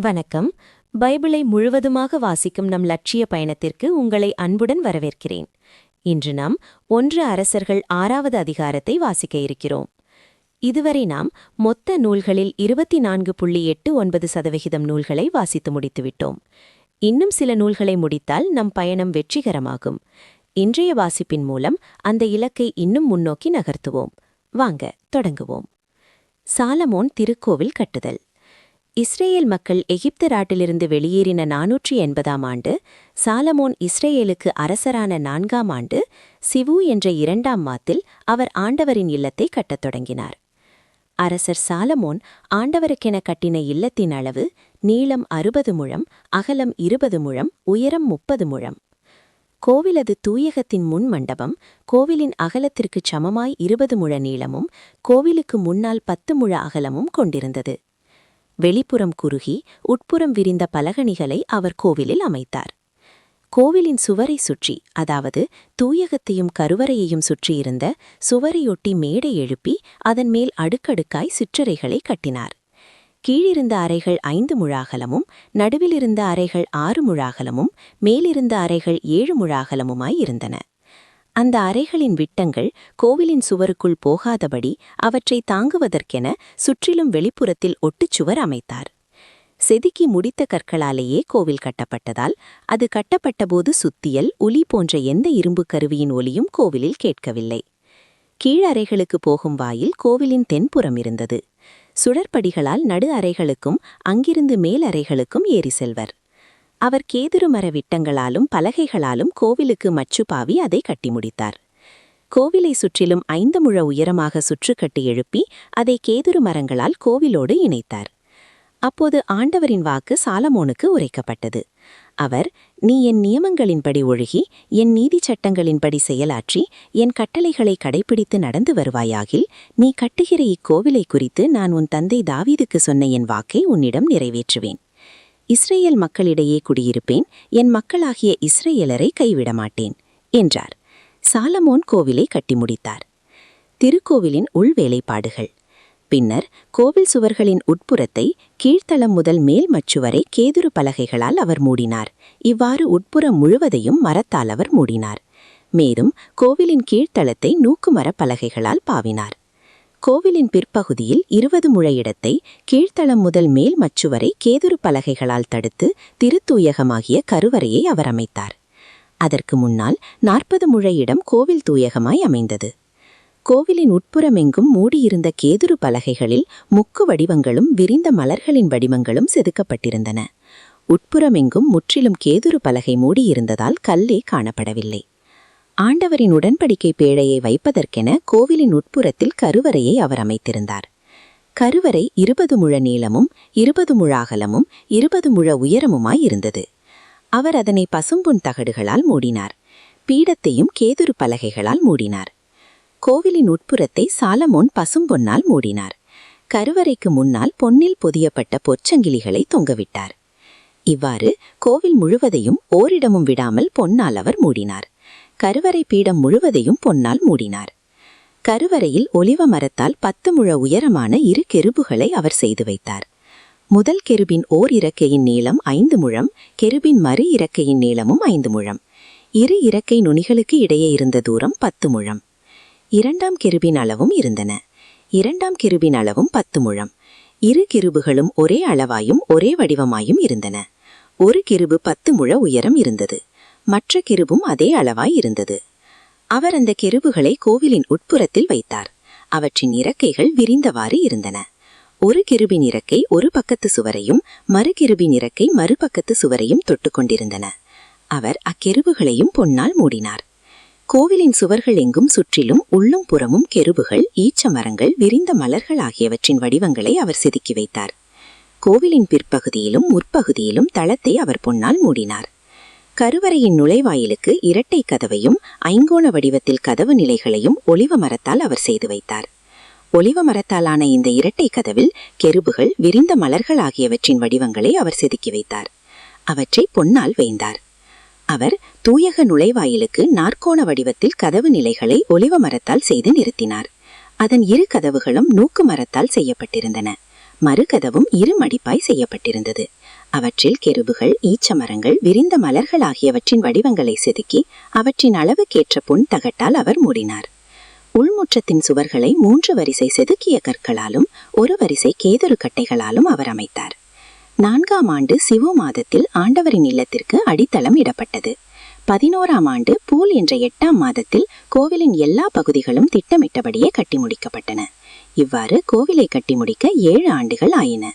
வணக்கம். பைபிளை முழுவதுமாக வாசிக்கும் நம் லட்சிய பயணத்திற்கு உங்களை அன்புடன் வரவேற்கிறேன். இன்று நாம் ஒன்று அரசர்கள் ஆறாவது அதிகாரத்தை வாசிக்க இருக்கிறோம். இதுவரை நாம் மொத்த நூல்களில் இருபத்தி நான்கு புள்ளி எட்டு ஒன்பது சதவிகிதம் நூல்களை வாசித்து முடித்துவிட்டோம் இன்னும் சில நூல்களை முடித்தால் நம் பயணம் வெற்றிகரமாகும். இன்றைய வாசிப்பின் மூலம் அந்த இலக்கை இன்னும் முன்னோக்கி நகர்த்துவோம். வாங்க தொடங்குவோம். சாலமோன் திருக்கோவில் கட்டுதல். இஸ்ரேல் மக்கள் எகிப்து நாட்டிலிருந்து வெளியேறின நானூற்றி எண்பதாம் ஆண்டு சாலமோன் இஸ்ரேலுக்கு அரசரான நான்காம் ஆண்டு சிவு என்ற இரண்டாம் மாத்தில் அவர் ஆண்டவரின் இல்லத்தை கட்டத் தொடங்கினார். அரசர் சாலமோன் ஆண்டவருக்கென கட்டின இல்லத்தின் அளவு நீளம் அறுபது முழம் அகலம் இருபது முழம் உயரம் முப்பது முழம். கோவிலது தூயகத்தின் முன் மண்டபம் கோவிலின் அகலத்திற்குச் சமமாய் இருபது முழ நீளமும் கோவிலுக்கு முன்னால் பத்து முழ அகலமும் கொண்டிருந்தது. வெளிப்புறம் குறுகி உட்புறம் விரிந்த பலகணிகளை அவர் கோவிலில் அமைத்தார். கோவிலின் சுவரை சுற்றி அதாவது தூயகத்தையும் கருவறையையும் சுற்றியிருந்த சுவரையொட்டி மேடை எழுப்பி அதன் மேல் அடுக்கடுக்காய் சிற்றறைகளை கட்டினார். கீழிருந்த அறைகள் ஐந்து முழாகலமும் நடுவிலிருந்த அறைகள் ஆறு முழாகலமும் மேலிருந்த அறைகள் ஏழு முழாகலமுமாய் இருந்தன. அந்த அறைகளின் விட்டங்கள் கோவிலின் சுவருக்குள் போகாதபடி அவற்றை தாங்குவதற்கென சுற்றிலும் வெளிப்புறத்தில் ஒட்டுச்சுவர் அமைத்தார். செதுக்கி முடித்த கற்களாலேயே கோவில் கட்டப்பட்டதால் அது கட்டப்பட்டபோது சுத்தியல் ஒலி போன்ற எந்த இரும்புக் கருவியின் ஒலியும் கோவிலில் கேட்கவில்லை. கீழறைகளுக்கு போகும் வாயில் கோவிலின் தென்புறம் இருந்தது. சுடற்படிகளால் நடு அறைகளுக்கும் அங்கிருந்து மேல் அறைகளுக்கும் ஏறி செல்வர். அவர் கேதுரு மர விட்டங்களாலும் பலகைகளாலும் கோவிலுக்கு மச்சுப்பாவி அதை கட்டி முடித்தார். கோவிலை சுற்றிலும் ஐந்து முழ உயரமாக சுற்றுக்கட்டி எழுப்பி அதை கேதுரு மரங்களால் கோவிலோடு இணைத்தார். அப்போது ஆண்டவரின் வாக்கு சாலமோனுக்கு உரைக்கப்பட்டது. அவர் நீ என் நியமங்களின்படி ஒழுகி என் நீதி சட்டங்களின்படி செயலாற்றி என் கட்டளைகளை கடைபிடித்து நடந்து வருவாயாகில் நீ கட்டுகிற இக்கோவிலை குறித்து நான் உன் தந்தை தாவீதுக்கு சொன்ன என் வாக்கை உன்னிடம் நிறைவேற்றுவேன். இஸ்ரேல் மக்களிடையே குடியிருப்பேன் என் மக்களாகிய இஸ்ரேலரை கைவிட மாட்டேன் என்றார். சாலமோன் கோவிலை கட்டி முடித்தார். திருக்கோவிலின் உள்வேலைப்பாடுகள் பின்னர் கோவில் சுவர்களின் உட்புறத்தை கீழ்த்தளம் முதல் மேல் மச்சுவரை கேதுரு பலகைகளால் அவர் மூடினார். இவ்வாறு உட்புறம் முழுவதையும் மரத்தால் அவர் மூடினார். மேலும் கோவிலின் கீழ்த்தளத்தை நூக்குமரப் பலகைகளால் பாவினார். கோவிலின் பிற்பகுதியில் இருபது முழ இடத்தை கீழ்த்தளம் முதல் மேல் மச்சுவரை கேதுரு பலகைகளால் தடுத்து திருத்தூயகமாகிய கருவறையை அவர் அமைத்தார். அதற்கு முன்னால் நாற்பது முழ இடம் கோவில் தூயகமாய் அமைந்தது. கோவிலின் உட்புறமெங்கும் மூடியிருந்த கேதுரு பலகைகளில் முக்கு வடிவங்களும் விரிந்த மலர்களின் வடிவங்களும் செதுக்கப்பட்டிருந்தன. உட்புறமெங்கும் முற்றிலும் கேதுரு பலகை மூடியிருந்ததால் கல்லே காணப்படவில்லை. ஆண்டவரின் உடன்படிக்கை பேழையை வைப்பதற்கென கோவிலின் உட்புறத்தில் கருவறையை அவர் அமைத்திருந்தார். கருவறை இருபது முழ நீளமும் இருபது முழ அகலமும் இருபது முழ உயரமுமாய் இருந்தது. அவர் அதனை பசும்பொன் தகடுகளால் மூடினார். பீடத்தையும் கேதுரு பலகைகளால் மூடினார். கோவிலின் உட்புறத்தை சாலமோன் பசும்பொன்னால் மூடினார். கருவறைக்கு முன்னால் பொன்னில் பொதியப்பட்ட பொற்சங்கிலிகளை தொங்கவிட்டார். இவ்வாறு கோவில் முழுவதையும் ஓரிடமும் விடாமல் பொன்னால் அவர் மூடினார். கருவறை பீடம் முழுவதையும் பொன்னால் மூடினார். கருவறையில் ஒலிவ மரத்தால் பத்து முழ உயரமான இரு கெருபுகளை அவர் செய்து வைத்தார். முதல் கெருபின் ஓர் இறக்கையின் நீளம் ஐந்து முழம் கெருபின் மறு இறக்கையின் நீளமும் ஐந்து முழம். இரு இறக்கை நுனிகளுக்கு இடையே இருந்த தூரம் பத்து முழம். இரண்டாம் கெருபின் அளவும் இருந்தன. இரண்டாம் கிருபின் அளவும் பத்து முழம். இரு கிருபுகளும் ஒரே அளவாயும் ஒரே வடிவமாயும் இருந்தன. ஒரு கிருபு பத்து முழ உயரம் இருந்தது. மற்ற கிருபும் அதே அளவாய் இருந்தது. அவர் அந்த கெருபுகளை கோவிலின் உட்புறத்தில் வைத்தார். அவற்றின் இறக்கைகள் விரிந்தவாறு இருந்தன. ஒரு கிருபின் இறக்கை ஒரு பக்கத்து சுவரையும் மறு கிருபின் இறக்கை மறுபக்கத்து சுவரையும் தொட்டுக்கொண்டிருந்தன அவர் அக்கெருபுகளையும் பொன்னால் மூடினார். கோவிலின் சுவர்கள் எங்கும் சுற்றிலும் உள்ளும் புறமும் கெருபுகள் ஈச்ச மரங்கள் விரிந்த மலர்கள் ஆகியவற்றின் வடிவங்களை அவர் செதுக்கி வைத்தார். கோவிலின் பிற்பகுதியிலும் முற்பகுதியிலும் தளத்தை அவர் பொன்னால் மூடினார். கருவறையின் நுழைவாயிலுக்கு இரட்டை கதவையும் ஐங்கோண வடிவத்தில் கதவு நிலைகளையும் ஒளிவ மரத்தால் அவர் செய்து வைத்தார். ஒளிவ மரத்தாலான இந்த இரட்டை கதவில் கெருபுகள் விரிந்த மலர்கள் ஆகியவற்றின் வடிவங்களை அவர் செதுக்கி வைத்தார். அவற்றை பொன்னால் வைந்தார் அவர் தூயக நுழைவாயிலுக்கு நாற்கோண வடிவத்தில் கதவு நிலைகளை ஒளிவ மரத்தால் செய்து நிறுத்தினார். அதன் இரு கதவுகளும் நூக்கு மரத்தால் செய்யப்பட்டிருந்தன. மறுகதவும் இரு மடிப்பாய் செய்யப்பட்டிருந்தது. அவற்றில் கெருபுகள் ஈச்சமரங்கள் விரிந்த மலர்கள் ஆகியவற்றின் வடிவங்களை செதுக்கி அவற்றின் அளவுக்கேற்ற பொன் தகட்டால் அவர் மூடினார். உள்முற்றத்தின் சுவர்களை மூன்று வரிசை செதுக்கிய கற்களாலும் ஒரு வரிசை கேதுரு கட்டைகளாலும் அவர் அமைத்தார். நான்காம் ஆண்டு சிவு மாதத்தில் ஆண்டவரின் இல்லத்திற்கு அடித்தளம் இடப்பட்டது. பதினோராம் ஆண்டு பூல் என்ற எட்டாம் மாதத்தில் கோவிலின் எல்லா பகுதிகளும் திட்டமிட்டபடியே கட்டி முடிக்கப்பட்டன. இவ்வாறு கோவிலை கட்டி முடிக்க ஏழு ஆண்டுகள் ஆயின.